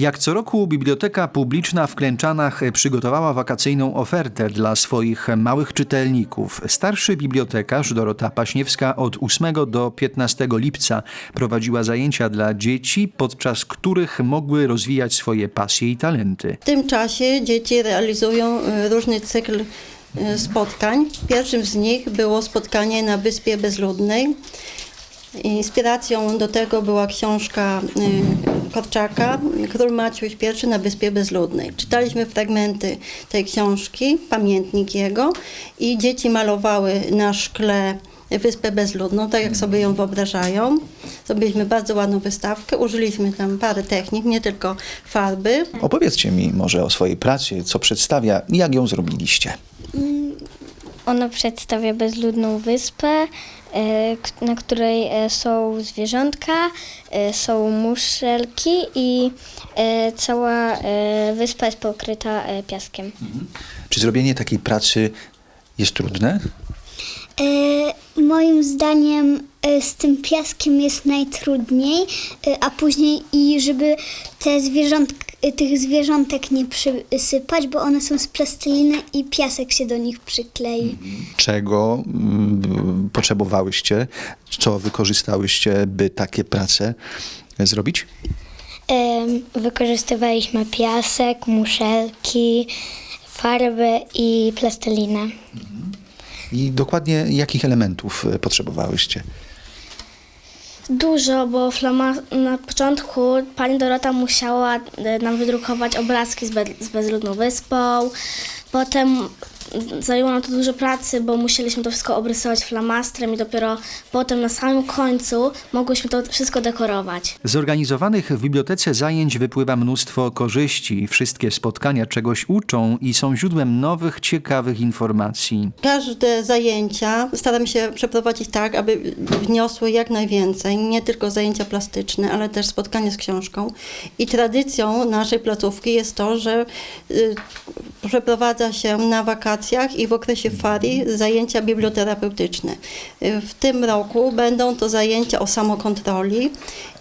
Jak co roku Biblioteka Publiczna w Klęczanach przygotowała wakacyjną ofertę dla swoich małych czytelników. Starszy bibliotekarz Dorota Paśniewska od 8 do 15 lipca prowadziła zajęcia dla dzieci, podczas których mogły rozwijać swoje pasje i talenty. W tym czasie dzieci realizują e, różny cykl e, spotkań. Pierwszym z nich było spotkanie na Wyspie Bezludnej. Inspiracją do tego była książka e, Korczaka Król Maciuś I na Wyspie Bezludnej. Czytaliśmy fragmenty tej książki, pamiętnik jego i dzieci malowały na szkle Wyspę Bezludną, tak jak sobie ją wyobrażają. Zrobiliśmy bardzo ładną wystawkę, użyliśmy tam parę technik, nie tylko farby. Opowiedzcie mi może o swojej pracy, co przedstawia i jak ją zrobiliście. Ona przedstawia bezludną wyspę, na której e, są zwierzątka, e, są muszelki i e, cała e, wyspa jest pokryta e, piaskiem. Czy zrobienie takiej pracy jest trudne? E, moim zdaniem e, z tym piaskiem jest najtrudniej, e, a później i żeby te zwierząt, e, tych zwierzątek nie przysypać, bo one są z plasteliny i piasek się do nich przyklei. Czego mm, potrzebowałyście? Co wykorzystałyście, by takie prace zrobić? Wykorzystywaliśmy piasek, muszelki, farbę i plastelinę. I dokładnie jakich elementów e, potrzebowałyście? Dużo, bo flama na początku pani Dorota musiała e, nam wydrukować obrazki z, be, z bezludną wyspą. Potem zajęło nam to dużo pracy, bo musieliśmy to wszystko obrysować flamastrem i dopiero potem na samym końcu mogłyśmy to wszystko dekorować. Z organizowanych w bibliotece zajęć wypływa mnóstwo korzyści. Wszystkie spotkania czegoś uczą i są źródłem nowych, ciekawych informacji. Każde zajęcia staram się przeprowadzić tak, aby wniosły jak najwięcej, nie tylko zajęcia plastyczne, ale też spotkanie z książką. I tradycją naszej placówki jest to, że y, przeprowadza się na i w okresie ferii zajęcia biblioterapeutyczne. W tym roku będą to zajęcia o samokontroli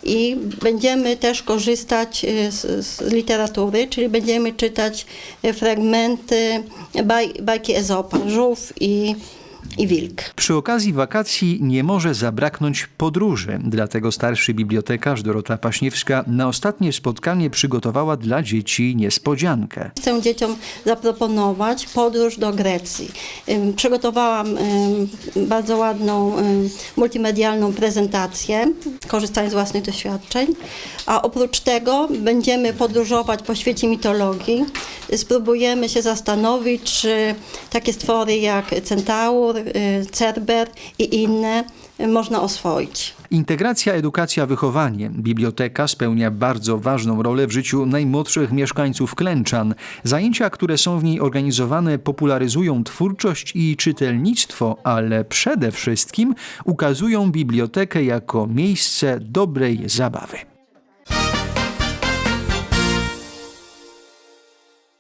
i będziemy też korzystać y, z, z literatury, czyli będziemy czytać fragmenty baj, bajki Ezopa, Żółw i, i Wilk. Przy okazji wakacji nie może zabraknąć podróży, dlatego starszy bibliotekarz Dorota Paśniewska na ostatnie spotkanie przygotowała dla dzieci niespodziankę. Chcę dzieciom zaproponować podróż do Grecji. Przygotowałam bardzo ładną multimedialną prezentację, korzystając z własnych doświadczeń. A oprócz tego będziemy podróżować po świecie mitologii. Spróbujemy się zastanowić, czy takie stwory jak centaur, y, cerber i inne y, można oswoić. Integracja, edukacja, wychowanie. Biblioteka spełnia bardzo ważną rolę w życiu najmłodszych mieszkańców Klęczan. Zajęcia, które są w niej organizowane, popularyzują twórczość i czytelnictwo, ale przede wszystkim ukazują bibliotekę jako miejsce dobrej zabawy.